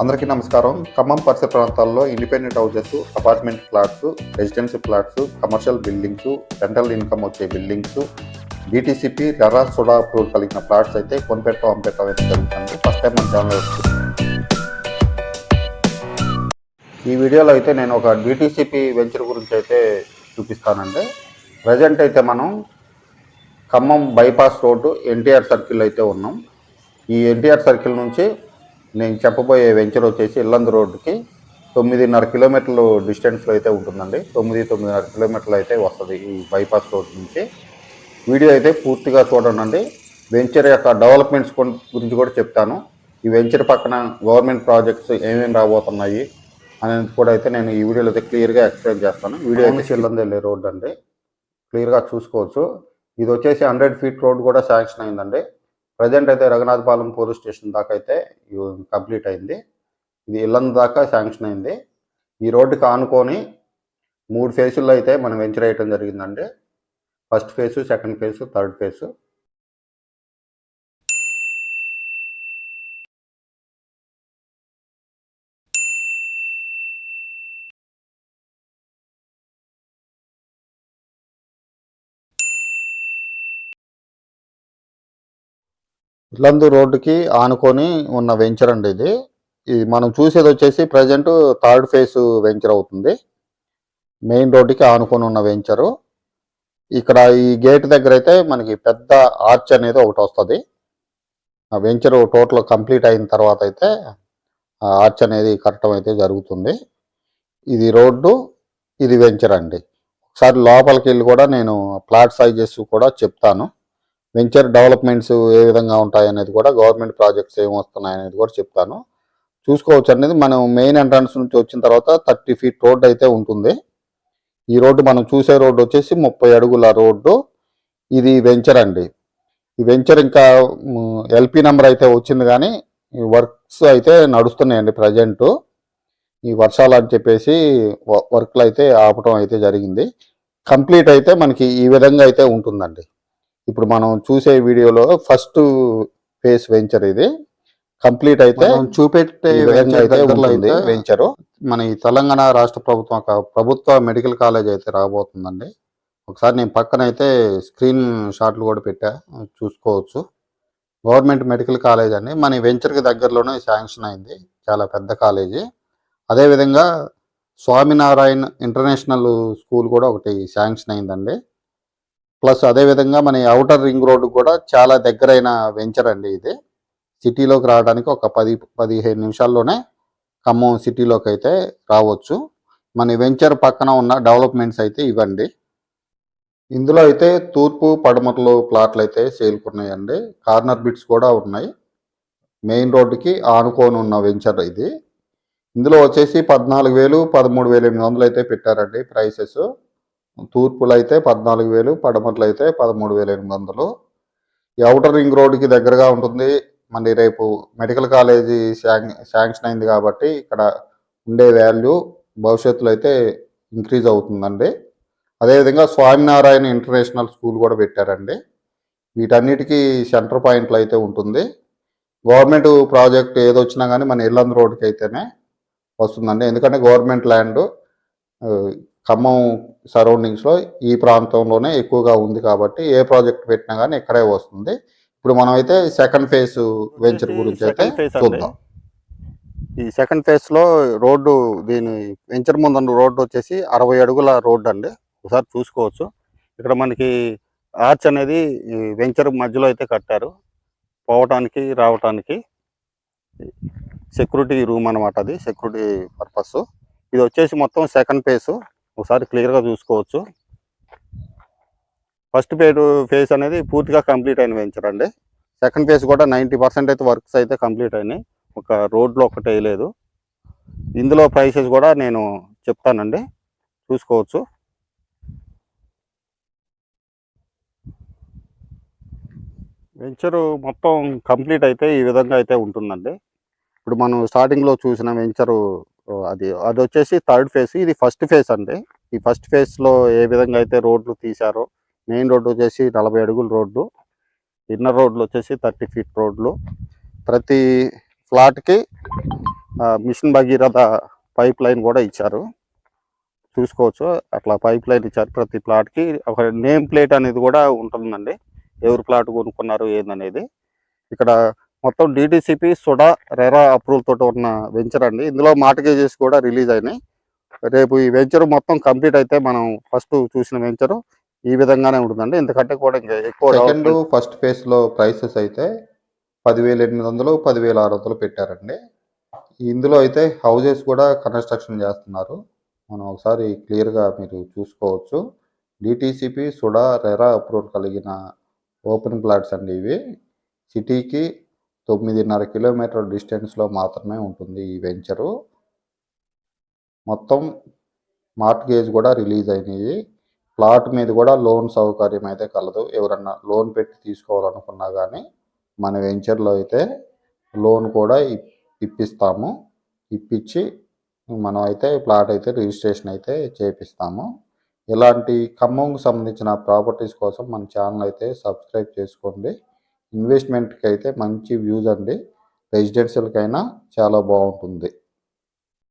అందరికీ నమస్కారం. ఖమ్మం పరిసర ప్రాంతాల్లో independent houses apartment flats residency flats commercial buildings rental income వచ్చే buildings DTCP RERA SUDA approval కలిగిన ఫ్లాట్స్ అయితే కొనిపెట్టడం అమ్మిపెట్టడం అయితే జరుగుతుంది. ఫస్ట్ టైం మన ఛానల్ ఈ వీడియోలో అయితే నేను ఒక డిటిసిపి వెంచర్ గురించి అయితే చూపిస్తానండి. ప్రజెంట్ అయితే మనం Khammam bypass road NTR circle అయితే ఉన్నాం. ఈ ఎన్టీఆర్ సర్కిల్ నుంచి నేను చెప్పబోయే వెంచర్ వచ్చేసి ఇల్లందు రోడ్డుకి తొమ్మిదిన్నర కిలోమీటర్లు డిస్టెన్స్లో అయితే ఉంటుందండి. తొమ్మిది తొమ్మిదిన్నర కిలోమీటర్లు అయితే వస్తుంది ఈ బైపాస్ రోడ్ నుంచి. వీడియో అయితే పూర్తిగా చూడండి వెంచర్ యొక్క డెవలప్మెంట్స్ గురించి కూడా చెప్తాను. ఈ వెంచర్ పక్కన గవర్నమెంట్ ప్రాజెక్ట్స్ ఏమేమి రాబోతున్నాయి అనేది కూడా అయితే నేను ఈ వీడియోలో అయితే క్లియర్గా ఎక్స్ప్లెయిన్ చేస్తాను. వీడియో అయితే ఇల్లందు వెళ్ళే రోడ్ అండి క్లియర్గా చూసుకోవచ్చు. ఇది వచ్చేసి హండ్రెడ్ ఫీట్ రోడ్ కూడా శాంక్షన్ అయిందండి. ప్రజెంట్ అయితే రఘునాథపాలెం పోలీస్ స్టేషన్ దాకా అయితే కంప్లీట్ అయింది. ఇది ఇల్లం దాకా శాంక్షన్ అయింది. ఈ రోడ్డుకి ఆనుకొని మూడు ఫేసుల్లో అయితే మనం వెంచర్ వేయటం జరిగిందండి. First phase second phase third phase. Yellandu రోడ్డుకి ఆనుకొని ఉన్న వెంచర్ అండి ఇది. ఇది మనం చూసేది వచ్చేసి ప్రజెంట్ థర్డ్ ఫేజ్ వెంచర్ అవుతుంది. మెయిన్ రోడ్డుకి ఆనుకొని ఉన్న వెంచరు. ఇక్కడ ఈ గేట్ దగ్గర అయితే మనకి పెద్ద ఆర్చ్ అనేది ఒకటి వస్తుంది. ఆ వెంచర్ టోటల్ కంప్లీట్ అయిన తర్వాత అయితే ఆ ఆర్చ్ అనేది కట్టడం అయితే జరుగుతుంది. ఇది రోడ్డు ఇది వెంచర్ అండి. ఒకసారి లోపలికి వెళ్ళి కూడా నేను ప్లాట్ సైజెస్ కూడా చెప్తాను. వెంచర్ డెవలప్మెంట్స్ ఏ విధంగా ఉంటాయి అనేది కూడా గవర్నమెంట్ ప్రాజెక్ట్స్ ఏమి వస్తున్నాయి అనేది కూడా చెప్తాను. చూసుకోవచ్చు అనేది మనం మెయిన్ ఎంట్రన్స్ నుంచి వచ్చిన తర్వాత థర్టీ ఫీట్ రోడ్ అయితే ఉంటుంది. ఈ రోడ్డు మనం చూసే రోడ్డు వచ్చేసి ముప్పై అడుగుల రోడ్డు. ఇది వెంచర్ అండి. ఈ వెంచర్ ఇంకా ఎల్పి నెంబర్ అయితే వచ్చింది కానీ ఈ వర్క్స్ అయితే నడుస్తున్నాయండి ప్రజెంటు. ఈ వర్షాలు అని చెప్పేసి వ- వర్క్లు అయితే ఆపటం అయితే జరిగింది. కంప్లీట్ అయితే మనకి ఈ విధంగా అయితే ఉంటుందండి. ఇప్పుడు మనం చూసే వీడియోలో ఫస్ట్ ఫేస్ వెంచర్ ఇది. కంప్లీట్ అయితే చూపెట్టే వెంచర్ మన ఈ తెలంగాణ రాష్ట్ర ప్రభుత్వం ఒక ప్రభుత్వ మెడికల్ కాలేజ్ అయితే రాబోతుందండి. ఒకసారి నేను పక్కన అయితే స్క్రీన్ షాట్లు కూడా పెట్టా చూసుకోవచ్చు. గవర్నమెంట్ మెడికల్ కాలేజ్ అండి. మన వెంచర్కి దగ్గరలోనే శాంక్షన్ అయింది. చాలా పెద్ద కాలేజీ. అదేవిధంగా స్వామినారాయణ ఇంటర్నేషనల్ స్కూల్ కూడా ఒకటి శాంక్షన్ అయిందండి. ప్లస్ అదేవిధంగా మన అవుటర్ రింగ్ రోడ్డు కూడా చాలా దగ్గరైన వెంచర్ అండి ఇది. సిటీలోకి రావడానికి ఒక పది పదిహేను నిమిషాల్లోనే ఖమ్మం సిటీలోకి అయితే రావచ్చు. మన వెంచర్ పక్కన ఉన్న డెవలప్మెంట్స్ అయితే ఇవ్వండి. ఇందులో అయితే తూర్పు పడమరలు ప్లాట్లు అయితే సేల్కున్నాయండి కార్నర్ బిట్స్ కూడా ఉన్నాయి. మెయిన్ రోడ్డుకి ఆనుకొని ఉన్న వెంచర్ ఇది. ఇందులో వచ్చేసి పద్నాలుగు వేలు పదమూడు వేలు ఎనిమిది వందలు అయితే పెట్టారండి ప్రైసెస్ తూర్పులో అయితే పద్నాలుగు వేలు పడమట్లు అయితే పదమూడు వేల ఎనిమిది వందలు. ఈ అవుటర్ రింగ్ రోడ్డుకి దగ్గరగా ఉంటుంది. మళ్ళీ రేపు మెడికల్ కాలేజీ శాంక్ శాంక్షన్ అయింది కాబట్టి ఇక్కడ ఉండే వాల్యూ భవిష్యత్తులో అయితే ఇంక్రీజ్ అవుతుందండి. అదేవిధంగా స్వామినారాయణ ఇంటర్నేషనల్ స్కూల్ కూడా పెట్టారండి. వీటన్నిటికీ సెంటర్ పాయింట్లు అయితే ఉంటుంది. గవర్నమెంట్ ప్రాజెక్ట్ ఏదొచ్చినా కానీ మన ఇల్లందు రోడ్డుకి అయితేనే వస్తుందండి. ఎందుకంటే గవర్నమెంట్ ల్యాండ్ ఖమ్మం సరౌండింగ్స్లో ఈ ప్రాంతంలోనే ఎక్కువగా ఉంది కాబట్టి ఏ ప్రాజెక్ట్ పెట్టినా కానీ ఇక్కడే వస్తుంది. ఇప్పుడు మనం అయితే సెకండ్ ఫేజ్ వెంచర్ గురించి అయితే. చూద్దాం. ఈ సెకండ్ ఫేజ్లో రోడ్డు దీని వెంచర్ ముందు రోడ్డు వచ్చేసి అరవై అడుగుల రోడ్డు అండి. ఒకసారి చూసుకోవచ్చు. ఇక్కడ మనకి ఆర్చ్ అనేది వెంచర్ మధ్యలో అయితే కట్టారు. పోవటానికి రావటానికి సెక్యూరిటీ రూమ్ అనమాట అది సెక్యూరిటీ పర్పస్. ఇది వచ్చేసి మొత్తం సెకండ్ ఫేజ్. ఒకసారి క్లియర్గా చూసుకోవచ్చు. ఫస్ట్ పేరు ఫేజ్ అనేది పూర్తిగా కంప్లీట్ అయిన వెంచర్ అండి. సెకండ్ ఫేజ్ కూడా నైంటీ పర్సెంట్ అయితే వర్క్స్ అయితే కంప్లీట్ అయినాయి. ఒక రోడ్లో ఒకటి వేయలేదు ఇందులో ప్రైసెస్ కూడా నేను చెప్తానండి. చూసుకోవచ్చు. వెంచరు మొత్తం కంప్లీట్ అయితే ఈ విధంగా అయితే ఉంటుందండి. ఇప్పుడు మనం స్టార్టింగ్లో చూసిన వెంచరు అది అది వచ్చేసి థర్డ్ ఫేజ్ ఇది ఫస్ట్ ఫేజ్ అండి. ఈ ఫస్ట్ ఫేజ్లో ఏ విధంగా అయితే రోడ్లు తీశారో మెయిన్ రోడ్డు వచ్చేసి నలభై అడుగుల రోడ్డు. ఇన్నర్ రోడ్లు వచ్చేసి థర్టీ ఫీట్ రోడ్లు. ప్రతి ఫ్లాట్కి మిషన్ భగీరథ పైప్ లైన్ కూడా ఇచ్చారు. చూసుకోవచ్చు. అట్లా పైప్ లైన్ ఇచ్చారు ప్రతి ప్లాట్కి ఒక నేమ్ ప్లేట్ అనేది కూడా ఉంటుందండి. ఎవరు ప్లాట్ కొనుక్కున్నారు ఏందనేది. ఇక్కడ మొత్తం డిటిసిపి సుడా రెరా అప్రూవల్ తోటి ఉన్న వెంచర్ అండి. ఇందులో మార్టిగేజెస్ కూడా రిలీజ్ అయినాయి. రేపు ఈ వెంచర్ మొత్తం కంప్లీట్ అయితే మనం ఫస్ట్ చూసిన వెంచర్ ఈ విధంగానే ఉంటుందండి. ఎందుకంటే కూడా ఇంకా ఎక్కువ సెకండ్ ఫస్ట్ ఫేజ్లో ప్రైసెస్ అయితే పదివేల ఎనిమిది వందలు పదివేల ఆరు వందలు పెట్టారండి. ఇందులో అయితే హౌజెస్ కూడా కన్స్ట్రక్షన్ చేస్తున్నారు. మనం ఒకసారి క్లియర్గా మీరు చూసుకోవచ్చు. డిటీసీపీ సుడా రెరా అప్రూవల్ కలిగిన ఓపెన్ ప్లాట్స్ అండి ఇవి. సిటీకి తొమ్మిదిన్నర కిలోమీటర్ డిస్టెన్స్లో మాత్రమే ఉంటుంది ఈ వెంచరు. మొత్తం మార్ట్గేజ్ కూడా రిలీజ్ అయినాయి. ప్లాట్ మీద కూడా లోన్ సౌకర్యం అయితే కలదు. ఎవరన్నా లోన్ పెట్టి తీసుకోవాలనుకున్నా కానీ మన వెంచర్లో అయితే లోన్ కూడా ఇప్- ఇప్పిస్తాము. ఇప్పించి మనం అయితే ప్లాట్ అయితే రిజిస్ట్రేషన్ అయితే చేపిస్తాము. ఇలాంటి ఖమ్మంకు సంబంధించిన ప్రాపర్టీస్ కోసం మన ఛానల్ అయితే సబ్స్క్రైబ్ చేసుకోండి. ఇన్వెస్ట్మెంట్కి అయితే మంచి వ్యూస్ అండి. రెసిడెన్షియల్కైనా చాలా బాగుంటుంది.